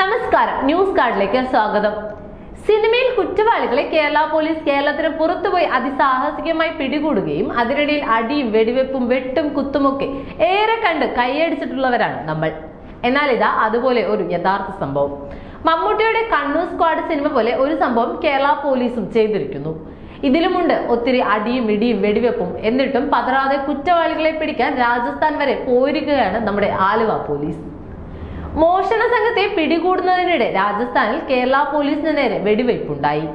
നമസ്കാരം. ന്യൂസ് കാർഡിലേക്ക് സ്വാഗതം. സിനിമയിൽ കുറ്റവാളികളെ കേരള പോലീസ് കേരളത്തിന് പുറത്തുപോയി അതിസാഹസികമായി പിടികൂടുകയും അതിനിടയിൽ അടിയും വെടിവെപ്പും വെട്ടും കുത്തുമൊക്കെ ഏറെ കണ്ട് കൈയടിച്ചിട്ടുള്ളവരാണ് നമ്മൾ. എന്നാൽ ഇതാ അതുപോലെ ഒരു യഥാർത്ഥ സംഭവം. മമ്മൂട്ടിയുടെ കണ്ണൂർ സ്ക്വാഡ് സിനിമ പോലെ ഒരു സംഭവം കേരള പോലീസും ചെയ്തിരിക്കുന്നു. ഇതിലുമുണ്ട് ഒത്തിരി അടിയും ഇടിയും വെടിവെപ്പും. എന്നിട്ടും പതറാതെ കുറ്റവാളികളെ പിടിക്കാൻ രാജസ്ഥാൻ വരെ പോയിരിക്കുകയാണ് നമ്മുടെ ആലുവ പോലീസ്. മോഷണ സംഘത്തെ പിടികൂടുന്നതിനിടെ രാജസ്ഥാനിൽ കേരള പോലീസിന് നേരെ വെടിവയ്പുണ്ടായി.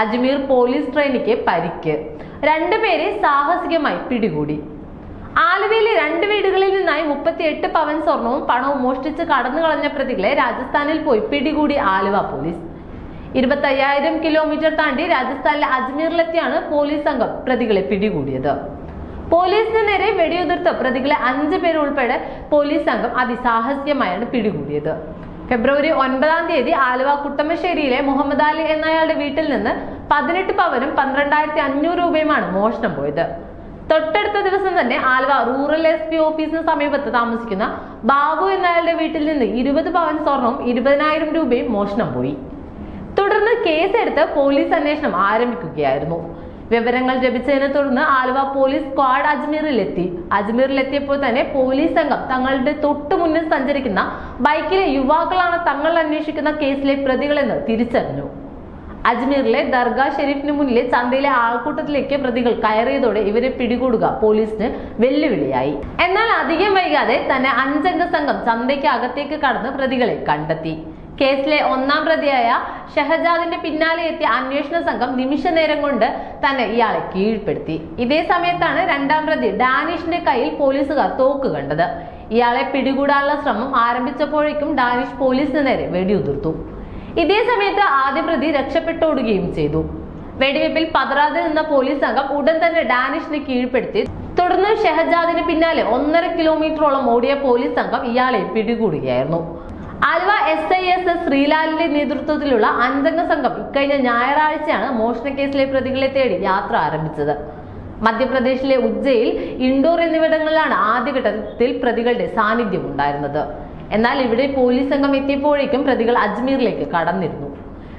അജ്മീർ പോലീസ് ട്രെയിനിക്ക് പരിക്ക്. രണ്ടുപേരെ സാഹസികമായി പിടികൂടി. ആലുവയിലെ രണ്ട് വീടുകളിൽ നിന്നായി മുപ്പത്തിയെട്ട് പവൻ സ്വർണവും പണവും മോഷ്ടിച്ച് കടന്നു കളഞ്ഞ പ്രതികളെ രാജസ്ഥാനിൽ പോയി പിടികൂടി ആലുവ പോലീസ്. ഇരുപത്തയ്യായിരം കിലോമീറ്റർ താണ്ടി രാജസ്ഥാനിലെ അജ്മീറിലെത്തിയാണ് പോലീസ് സംഘം പ്രതികളെ പിടികൂടിയത്. പോലീസിന് നേരെ വെടിയുതിർത്ത പ്രതികളെ അഞ്ചു പേരുൾപ്പെടെ പോലീസ് സംഘം അതിസാഹസ്യമായാണ് പിടികൂടിയത്. ഫെബ്രുവരി ഒൻപതാം തീയതി ആലുവ കുട്ടമശ്ശേരിയിലെ മുഹമ്മദ് അലി എന്നയാളുടെ വീട്ടിൽ നിന്ന് പതിനെട്ട് പവനും പന്ത്രണ്ടായിരത്തി അഞ്ഞൂറ് രൂപയുമാണ് മോഷണം പോയത്. തൊട്ടടുത്ത ദിവസം തന്നെ ആലുവ റൂറൽ എസ് പി ഓഫീസിന് സമീപത്ത് താമസിക്കുന്ന ബാബു എന്നയാളുടെ വീട്ടിൽ നിന്ന് ഇരുപത് പവൻ സ്വർണവും ഇരുപതിനായിരം രൂപയും മോഷണം പോയി. തുടർന്ന് കേസെടുത്ത് പോലീസ് അന്വേഷണം ആരംഭിക്കുകയായിരുന്നു. വിവരങ്ങൾ ലഭിച്ചതിനെ തുടർന്ന് ആലുവ പോലീസ് സ്ക്വാഡ് അജ്മീറിലെത്തി. അജ്മീറിലെത്തിയപ്പോൾ തന്നെ പോലീസ് സംഘം തങ്ങളുടെ തൊട്ടു മുന്നിൽ സഞ്ചരിക്കുന്ന ബൈക്കിലെ യുവാക്കളാണ് തങ്ങൾ അന്വേഷിക്കുന്ന കേസിലെ പ്രതികളെന്ന് തിരിച്ചറിഞ്ഞു. അജ്മീറിലെ ദർഗാ ഷെരീഫിന് മുന്നിലെ ചന്തയിലെ ആൾക്കൂട്ടത്തിലേക്ക് പ്രതികൾ കയറിയതോടെ ഇവരെ പിടികൂടുക പോലീസിന് വെല്ലുവിളിയായി. എന്നാൽ അധികം വൈകാതെ തന്നെ അഞ്ചംഗ സംഘം ചന്തയ്ക്ക് അകത്തേക്ക് കടന്ന് പ്രതികളെ കണ്ടെത്തി. കേസിലെ ഒന്നാം പ്രതിയായ ഷഹജാദിന്റെ പിന്നാലെ എത്തിയ അന്വേഷണ സംഘം നിമിഷ നേരം കൊണ്ട് തന്നെ ഇയാളെ കീഴ്പ്പെടുത്തി. ഇതേ സമയത്താണ് രണ്ടാം പ്രതി ഡാനിഷിന്റെ കയ്യിൽ പോലീസുകാർ തോക്ക് കണ്ടത്. ഇയാളെ പിടികൂടാനുള്ള ശ്രമം ആരംഭിച്ചപ്പോഴേക്കും ഡാനിഷ് പോലീസിന് നേരെ വെടിയുതിർത്തു. ഇതേ സമയത്ത് ആദ്യ പ്രതി രക്ഷപ്പെട്ടോടുകയും ചെയ്തു. വെടിവെപ്പിൽ പതറാതെ നിന്ന പോലീസ് സംഘം ഉടൻ തന്നെ ഡാനിഷിനെ കീഴ്പ്പെടുത്തി. തുടർന്ന് ഷെഹജാദിന് പിന്നാലെ ഒന്നര കിലോമീറ്ററോളം ഓടിയ പോലീസ് സംഘം ഇയാളെ പിടികൂടുകയായിരുന്നു. Aluva S I S S ശ്രീലാലിന്റെ നേതൃത്വത്തിലുള്ള അഞ്ചംഗ സംഘം ഇക്കഴിഞ്ഞ ഞായറാഴ്ചയാണ് മോഷണ കേസിലെ പ്രതികളെ തേടി യാത്ര ആരംഭിച്ചത്. മധ്യപ്രദേശിലെ ഉജ്ജയിൽ ഇൻഡോർ എന്നിവിടങ്ങളിലാണ് ആദ്യഘട്ടത്തിൽ പ്രതികളുടെ സാന്നിധ്യം ഉണ്ടായിരുന്നത്. എന്നാൽ ഇവിടെ പോലീസ് സംഘം എത്തിയപ്പോഴേക്കും പ്രതികൾ അജ്മീറിലേക്ക് കടന്നിരുന്നു.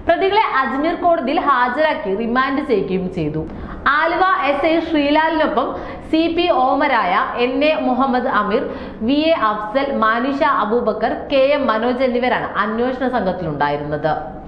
പ്രതികളെ അജ്മീർ കോടതിയിൽ ഹാജരാക്കി റിമാൻഡ് ചെയ്യുകയും ചെയ്തു. ആലുവ എസ് ഐ ശ്രീലാലിനൊപ്പം C P ഓമരായ N A Muhammad Ameer V A Afsal Manisha Aboobacker K M Manoj എന്നിവരാണ് അന്വേഷണ സംഘത്തിലുണ്ടായിരുന്നത്.